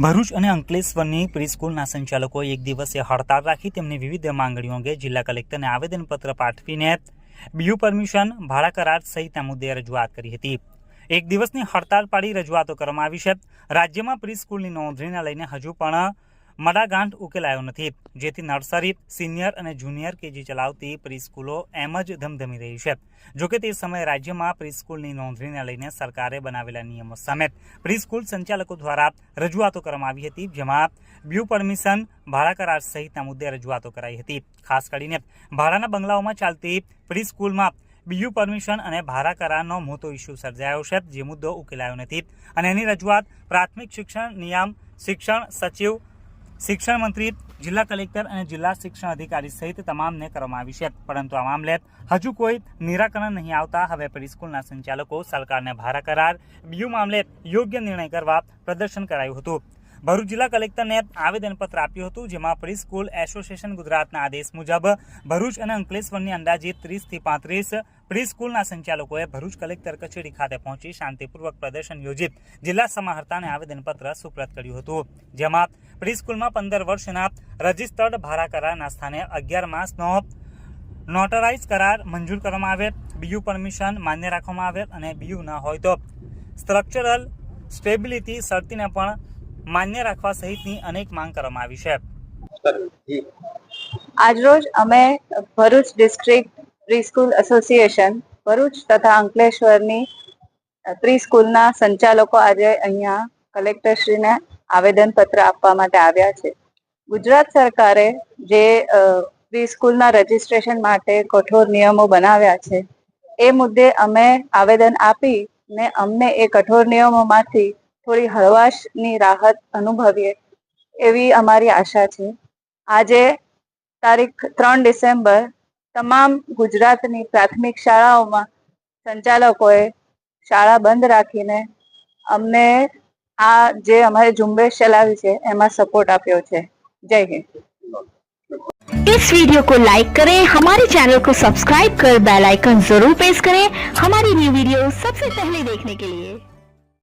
ભરૂચ અને અંકલેશ્વરની પ્રીસ્કૂલના સંચાલકોએ એક દિવસીય હડતાળ રાખી તેમની વિવિધ માંગણીઓ અંગે જિલ્લા કલેક્ટરને આવેદનપત્ર પાઠવીને બીયુ પરમિશન, ભાડા કરાર સહિતના મુદ્દે રજૂઆત કરી હતી. એક દિવસની હડતાળ પાડી રજૂઆતો કરવામાં આવી છે. રાજ્યમાં પ્રીસ્કૂલની નોંધણીને લઈને હજુ પણ મડાગાંઠ ઉકેલાયો નથી. જેથી નર્સરી, સિનિયર અને જુનિયર કેજી ચલાવતી પ્રીસ્કૂલો એમ જ ધમધમી રહી છે. જોકે તે સમયે રાજ્યમાં પ્રીસ્કૂલની નોંધણીને લઈને સરકારે બનાવેલા નિયમો સામે પ્રીસ્કૂલ સંચાલકો દ્વારા રજૂઆતો કરવામાં આવી હતી, જેમાં બ્યુ પરમિશન, ભાડા કરાર સહિતના મુદ્દે રજૂઆતો કરાઈ હતી. ખાસ કરીને ભાડાના બંગલાઓમાં ચાલતી પ્રીસ્કૂલમાં બીયુ પરમિશન અને ભાડા કરારનો મોટો ઇસ્યુ સર્જાયો છે, જે મુદ્દો ઉકેલાયો નથી. અને એની રજૂઆત પ્રાથમિક શિક્ષણ નિયમ, શિક્ષણ સચિવ શિક્ષણ મંત્રી, જિલ્લા કલેક્ટર અને જિલ્લા શિક્ષણ અધિકારી સહિત તમામને કરવામાં આવી છે. પરંતુ આ મામલે હજુ કોઈ નિરાકરણ નહીં આવતા. હવે પ્રીસ્કૂલના સંચાલકો સરકારને ભારા કરાર. બીયુ મામલે યોગ્ય નિર્ણય કરવા પ્રદર્શન કરાયું હતું. ભરૂચ જિલ્લા કલેક્ટરને આવેદનપત્ર આપ્યું હતું, જેમાં પ્રી સ્કૂલ એસોસિએશન ગુજરાતના આદેશ મુજબ ભરૂચ અને અંકલેશ્વરની અંદાજે ત્રીસથી પાંત્રીસ પ્રી સ્કૂલના સંચાલકોએ ભરૂચ કલેક્ટર કચેરી ખાતે પહોંચી શાંતિપૂર્વક પ્રદર્શન યોજિત જિલ્લા સમાહર્તાને આવેદનપત્ર સુપ્રત કર્યું હતું. જેમાં પ્રી સ્કૂલમાં પંદર વર્ષના રજિસ્ટર્ડ ભાડા કરારના સ્થાને અગિયાર માસનો નોટરાઇઝ કરાર મંજૂર કરવામાં આવે બીયુ પરમિશન માન્ય રાખવામાં આવે અને બીયુ ન હોય તો. સ્ટ્રક્ચરલ સ્ટેબિલિટી શરતીને પણ માન્ય રાખવા સહિતની અનેક માંગ કરવામાં આવી છે. આજરોજ અમે Bharuch district preschool association, Bharuch તથા અંકલેશ્વરની પ્રીસ્કૂલના સંચાલકો આજે અહીંયા કલેક્ટરશ્રીને આવેદનપત્ર આપવા માટે આવ્યા છે. ગુજરાત સરકારે જે પ્રીસ્કૂલના રજીસ્ટ્રેશન માટે કઠોર નિયમો બનાવ્યા છે, એ મુદ્દે અમે આવેદન આપી ને અમને એ કઠોર નિયમોમાંથી થોડી હળવાશની રાહત અનુભવીએ એવી અમારી આશા છે આજે તારીખ ત્રણ ડિસેમ્બર તમામ ગુજરાતની પ્રાથમિક શાળાઓમાં સંચાલકોએ શાળા બંધ રાખીને અમને આ જે અમારે ઝુંબેશ ચલાવી છે એમાં સપોર્ટ આપ્યો છે જય હિન્દ इस वीडियो को लाइक करें हमारे चैनल को सब्सक्राइब कर बेल आइकन जरूर प्रेस करें हमारी न्यू वीडियो सबसे पहले देखने के लिए